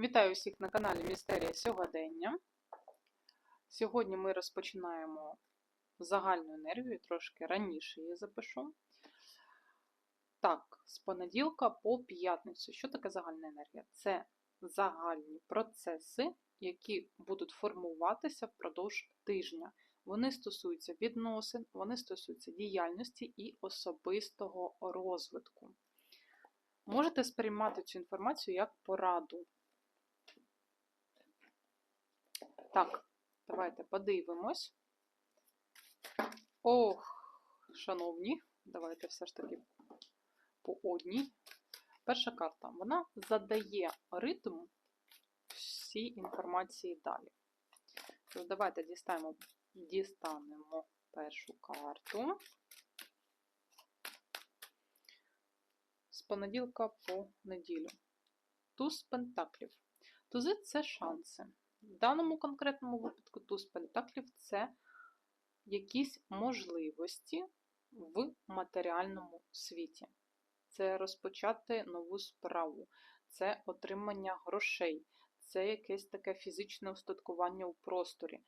Вітаю всіх на каналі Містерія Сьогодення. Сьогодні ми розпочинаємо загальну енергію, трошки раніше її запишу. Так, з понеділка по п'ятницю. Що таке загальна енергія? Це загальні процеси, які будуть формуватися впродовж тижня. Вони стосуються відносин, вони стосуються діяльності і особистого розвитку. Можете сприймати цю інформацію як пораду. Так, давайте подивимось. Ох, шановні, давайте все ж таки по одній. Перша карта. Вона задає ритм всій інформації далі. Тож, давайте дістанемо, дістанемо першу карту. З понеділка по неділю. Туз пентаклів. Тузи це шанси. В даному конкретному випадку туз пентаклів це якісь можливості в матеріальному світі. Це розпочати нову справу, це отримання грошей, це якесь таке фізичне устаткування у просторі.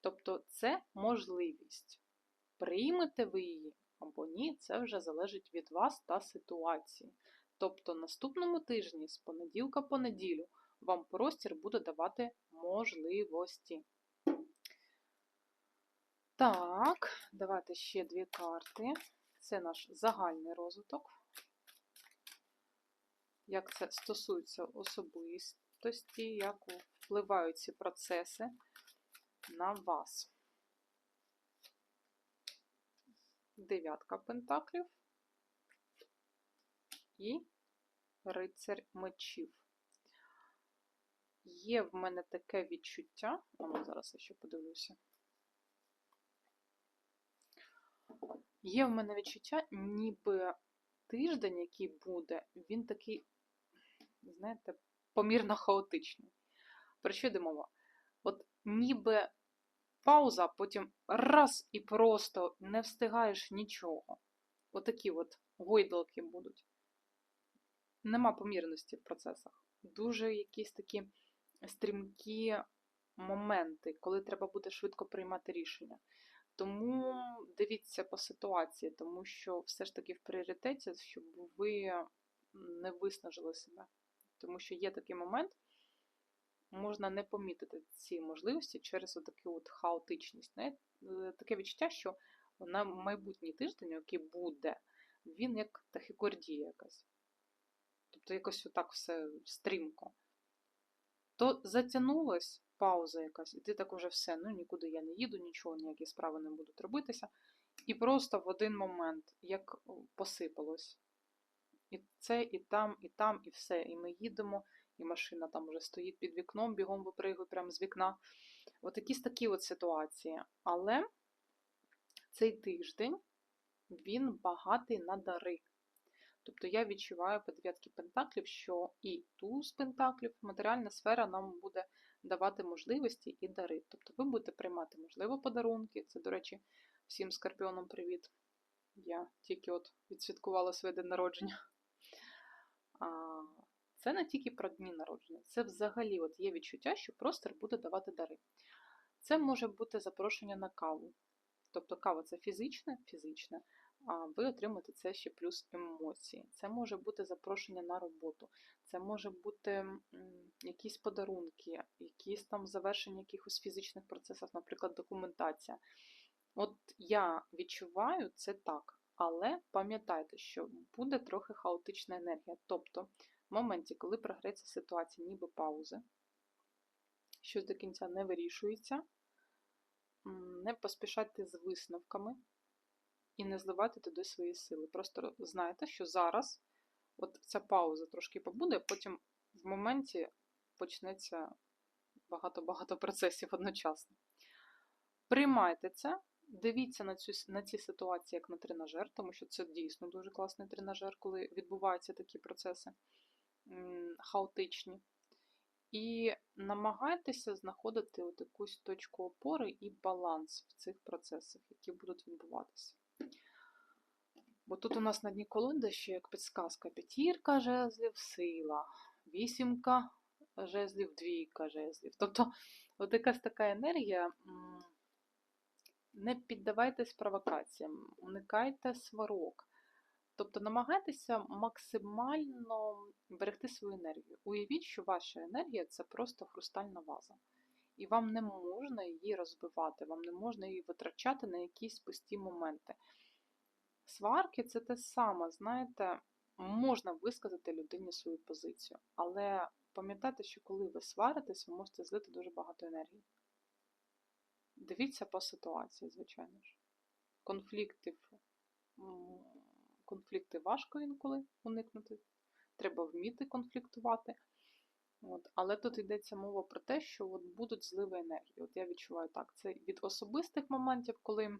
Тобто це можливість. Приймете ви її або ні, це вже залежить від вас та ситуації. Тобто, наступному тижні, з понеділка по неділю, вам простір буде давати можливості. Так, давайте ще дві карти. Це наш загальний розвиток. Як це стосується особистості, як впливають ці процеси на вас. Дев'ятка пентаклів і рицарь мечів. Є в мене таке відчуття, а зараз я ще подивлюся. Є в мене відчуття, ніби тиждень, який буде, він такий, знаєте, помірно хаотичний. Про що йде мова? От ніби пауза, потім раз і просто не встигаєш нічого. Отакі от гойдалки будуть. Нема помірності в процесах. Дуже якісь такі стрімкі моменти, коли треба буде швидко приймати рішення. Тому дивіться по ситуації, тому що все ж таки в пріоритеті, щоб ви не виснажили себе. Тому що є такий момент, можна не помітити ці можливості через таку от хаотичність. Не? Таке відчуття, що на майбутній тиждень, який буде, він як тахікордія якась. Тобто якось отак все стрімко. То затягнулось пауза якась, і ти так уже все, ну нікуди я не їду, нічого, ніякі справи не будуть робитися. І просто в один момент, як посипалось. І це, і там, і там, і все. І ми їдемо, і машина там вже стоїть під вікном, бігом випригує прямо з вікна. От якісь такі от ситуації. Але цей тиждень він багатий на дари. Тобто я відчуваю по дев'ятки пентаклів, що і туз пентаклів, матеріальна сфера нам буде давати можливості і дари. Тобто ви будете приймати, можливо, подарунки. Це, до речі, всім скорпіонам привіт. Я тільки от відсвяткувала своє день народження. Це не тільки про дні народження, це взагалі от є відчуття, що простір буде давати дари. Це може бути запрошення на каву. Тобто кава це фізичне, фізичне, ви отримаєте це ще плюс емоції. Це може бути запрошення на роботу, це може бути якісь подарунки, якісь там завершення якихось фізичних процесів, наприклад, документація. От я відчуваю це так, але пам'ятайте, що буде трохи хаотична енергія. Тобто, в моменті, коли програється ситуація, ніби паузи, щось до кінця не вирішується, не поспішайте з висновками і не зливайте туди свої сили. Просто знайте, що зараз от ця пауза трошки побуде, а потім в моменті почнеться багато-багато процесів одночасно. Приймайте це, дивіться на, цю, на ці ситуації як на тренажер, тому що це дійсно дуже класний тренажер, коли відбуваються такі процеси хаотичні. І намагайтеся знаходити от якусь точку опори і баланс в цих процесах, які будуть відбуватися. Бо тут у нас на дні колоди ще як підсказка п'ятірка жезлів, сила, вісімка жезлів, двійка жезлів. Тобто, от якась така енергія. Не піддавайтесь провокаціям, уникайте сварок. Тобто намагайтеся максимально берегти свою енергію. Уявіть, що ваша енергія це просто хрустальна ваза. І вам не можна її розбивати, вам не можна її витрачати на якісь пусті моменти. Сварки це те саме, знаєте, можна висказати людині свою позицію. Але пам'ятайте, що коли ви сваритесь, ви можете злити дуже багато енергії. Дивіться по ситуації, звичайно ж. Конфліктів, конфлікти важко інколи уникнути. Треба вміти конфліктувати. От. Але тут йдеться мова про те, що от будуть зливи енергії. От я відчуваю так. Це від особистих моментів, коли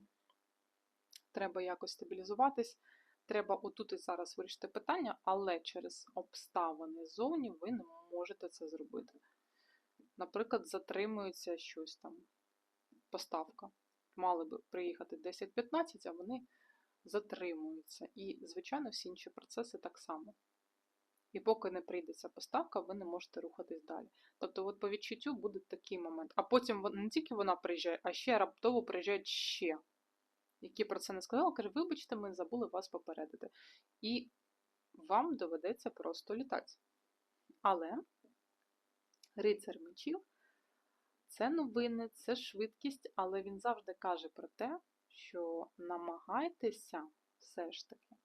треба якось стабілізуватись, треба отут і зараз вирішити питання, але через обставини зовні ви не можете це зробити. Наприклад, затримується щось там, поставка. Мали би приїхати 10-15, а вони затримуються. І, звичайно, всі інші процеси так само. І поки не прийде ця поставка, ви не можете рухатись далі. Тобто, от по відчуттю буде такий момент. А потім не тільки вона приїжджає, а ще раптово приїжджають ще, які про це не сказали, каже, вибачте, ми забули вас попередити. І вам доведеться просто літати. Але рицар мечів це новини, це швидкість, але він завжди каже про те, що намагайтеся все ж таки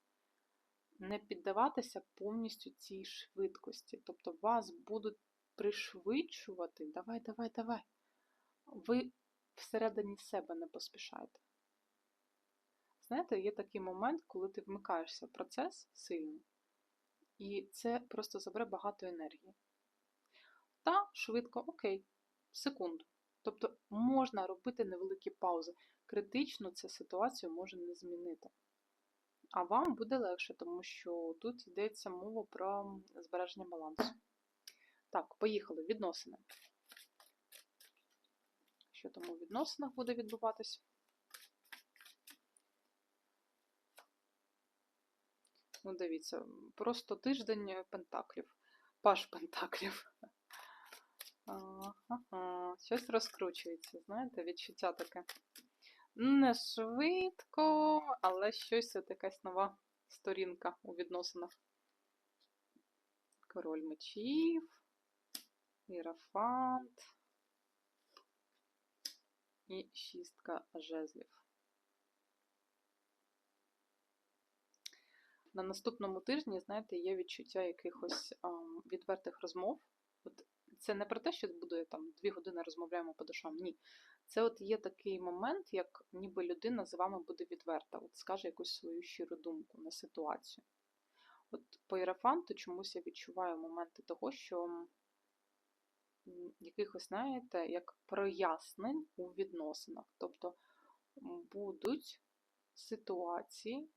не піддаватися повністю цій швидкості. Тобто вас будуть пришвидшувати. Давай, давай, давай. Ви всередині себе не поспішаєте. Знаєте, є такий момент, коли ти вмикаєшся в процес сильно, і це просто забере багато енергії. Та швидко, окей, секунду. Тобто можна робити невеликі паузи. Критично ця ситуацію може не змінити. А вам буде легше, тому що тут йдеться мова про збереження балансу. Так, поїхали. Відносини. Що там у відносинах буде відбуватись? Ну, дивіться, просто тиждень пентаклів. Паш пентаклів. Ага, щось розкручується, знаєте, відчуття таке. Не швидко, але щось от якась нова сторінка у відносинах. Король мечів, Ірафант і шістка жезлів. На наступному тижні, знаєте, є відчуття якихось відвертих розмов. От це не про те, що буде там дві години розмовляємо по душам. Ні. Це от є такий момент, як ніби людина з вами буде відверта, от скаже якусь свою щиру думку на ситуацію. От по Єрафанту чомусь я відчуваю моменти того, що якихось, знаєте, як прояснень у відносинах. Тобто будуть ситуації,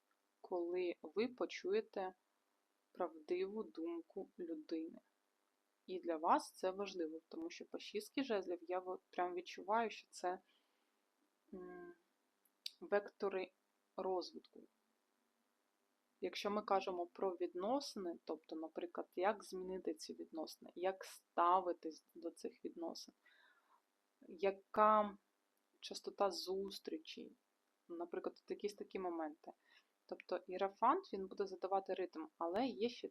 коли ви почуєте правдиву думку людини. І для вас це важливо, тому що по шістки жезлів я прям відчуваю, що це вектори розвитку. Якщо ми кажемо про відносини, тобто, наприклад, як змінити ці відносини, як ставитись до цих відносин, яка частота зустрічей, наприклад, якісь такі моменти. Тобто ірафант він буде задавати ритм, але є ще,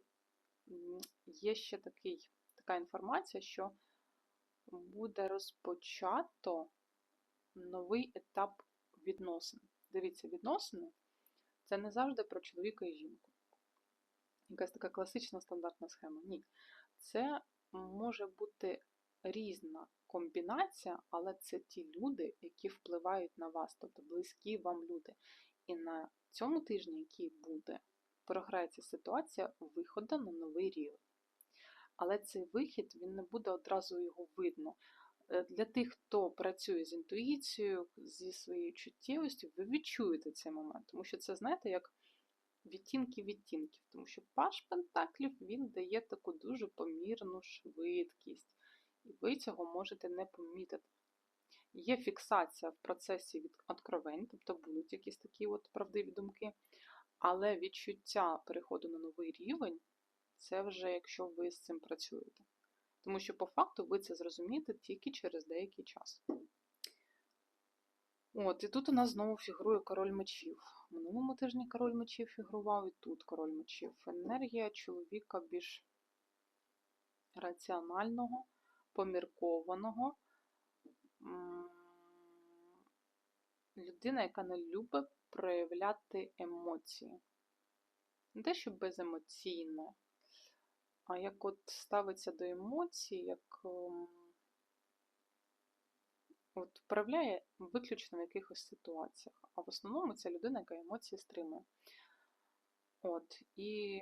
є ще такий, така інформація, що буде розпочато новий етап відносин. Дивіться, відносини це не завжди про чоловіка і жінку. Якась така класична стандартна схема. Ні. Це може бути різна комбінація, але це ті люди, які впливають на вас, тобто близькі вам люди. І на цьому тижні, який буде, програється ситуація виходу на новий рівень. Але цей вихід він не буде одразу його видно. Е, Для тих, хто працює з інтуїцією, зі своєю чуттєвістю, ви відчуєте цей момент, тому що це, знаєте, як відтінки відтінків, тому що паш пентаклів він дає таку дуже помірну швидкість, і ви цього можете не помітити. Є фіксація в процесі від откровень, тобто будуть якісь такі от правдиві думки, але відчуття переходу на новий рівень це вже якщо ви з цим працюєте. Тому що по факту ви це зрозумієте тільки через деякий час. От, і тут у нас знову фігурує король мечів. В минулому тижні король мечів фігурував, і тут король мечів. Енергія чоловіка більш раціонального, поміркованого. Людина, яка не любить проявляти емоції. Не те, що беземоційне, а як от ставиться до емоцій, як ем, от проявляє виключно в якихось ситуаціях. А в основному це людина, яка емоції стримує. От, і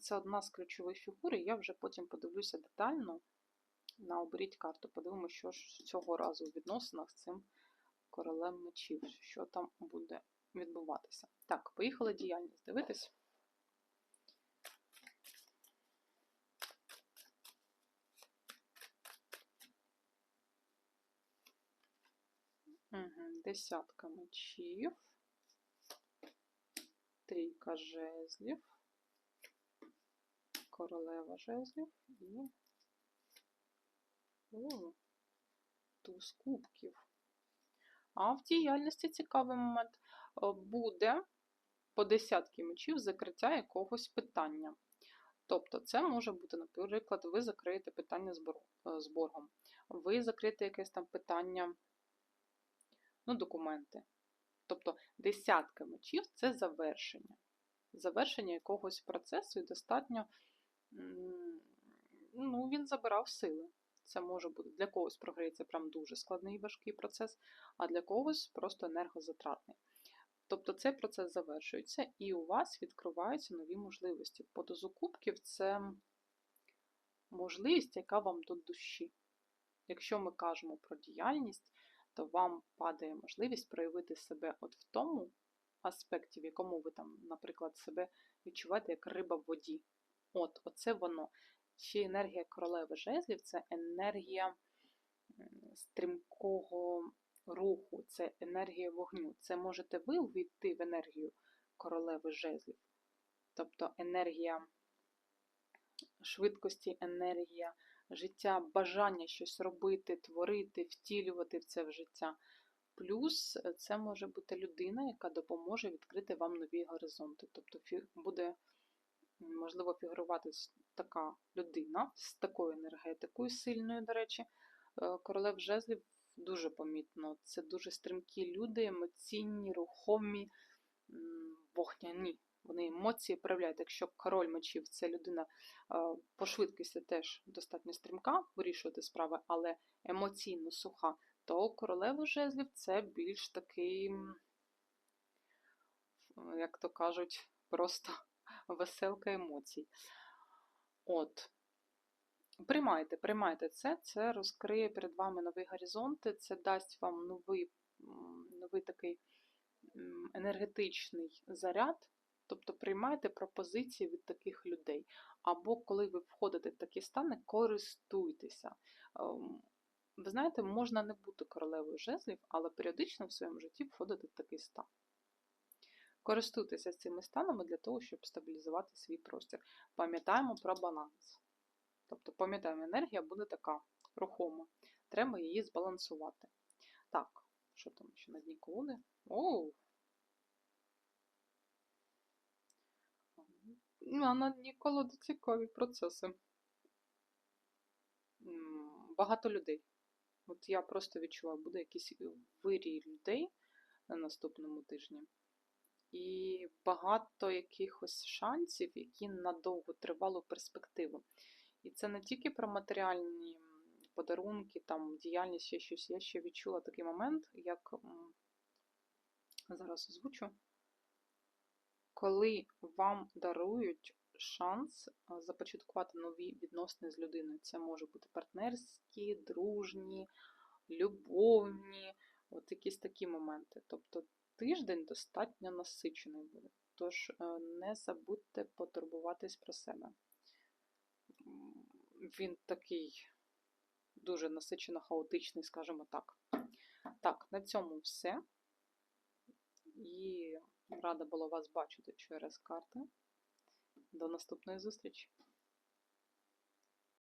це одна з ключових фігур, і я вже потім подивлюся детально на оберіть карту. Подивимося, що ж цього разу у відносинах з цим королем мечів, що там буде відбуватися. Так, поїхали діяльність дивитись. Десятка мечів, трійка жезлів, королева жезлів і О, туз кубків. А в діяльності цікавий момент Е, буде по десятки мечів закриття якогось питання. Тобто, це може бути, наприклад, ви закриєте питання з е, боргом, ви закриєте якесь там питання, ну, документи. Тобто, десятка мечів це завершення. Завершення якогось процесу і достатньо, ну, він забирав сили. Це може бути для когось програється прям дуже складний і важкий процес, а для когось просто енергозатратний. Тобто цей процес завершується, і у вас відкриваються нові можливості. По це можливість, яка вам до душі. Якщо ми кажемо про діяльність, то вам падає можливість проявити себе от в тому аспекті, в якому ви там, наприклад, себе відчуваєте як риба в воді. От, оце воно. Ще енергія королеви жезлів це енергія стрімкого руху, це енергія вогню. Це можете ви увійти в енергію королеви жезлів. Тобто енергія швидкості, енергія життя, бажання щось робити, творити, втілювати в це в життя. Плюс це може бути людина, яка допоможе відкрити вам нові горизонти. Тобто буде можливо фігурувати така людина з такою енергетикою сильною, до речі. Е, Королев жезлів дуже помітно. Це дуже стрімкі люди, емоційні, рухомі, вогняні. Вони емоції проявляють. Якщо король мечів це людина е, по швидкості теж достатньо стрімка вирішувати справи, але емоційно суха, то королева жезлів це більш такий, як то кажуть, просто веселка емоцій. От. Приймайте, приймайте це, це розкриє перед вами нові горизонти, це дасть вам новий, новий такий енергетичний заряд. Тобто приймайте пропозиції від таких людей. Або коли ви входите в такі стани, користуйтеся. Ем, Ви знаєте, можна не бути королевою жезлів, але періодично в своєму житті входити в такий стан. Користуйтеся цими станами для того, щоб стабілізувати свій простір. Пам'ятаємо про баланс. Тобто, пам'ятаємо, енергія буде така рухома. Треба її збалансувати. Так, що там ще на дні колоди? Оу! А на дні колоди цікаві процеси. Багато людей. От я просто відчуваю, буде якийсь вирій людей на наступному тижні. І багато якихось шансів, які на довготривалу перспективу. І це не тільки про матеріальні подарунки, там, діяльність, ще щось. Я ще відчула такий момент, як зараз озвучу, коли вам дарують шанс започаткувати нові відносини з людиною. Це може бути партнерські, дружні, любовні, от якісь такі моменти. Тобто тиждень достатньо насичений буде. Тож е, не забудьте потурбуватись про себе. Він такий дуже насичено хаотичний, скажімо так. Так, на цьому все. І рада була вас бачити через карти. До наступної зустрічі!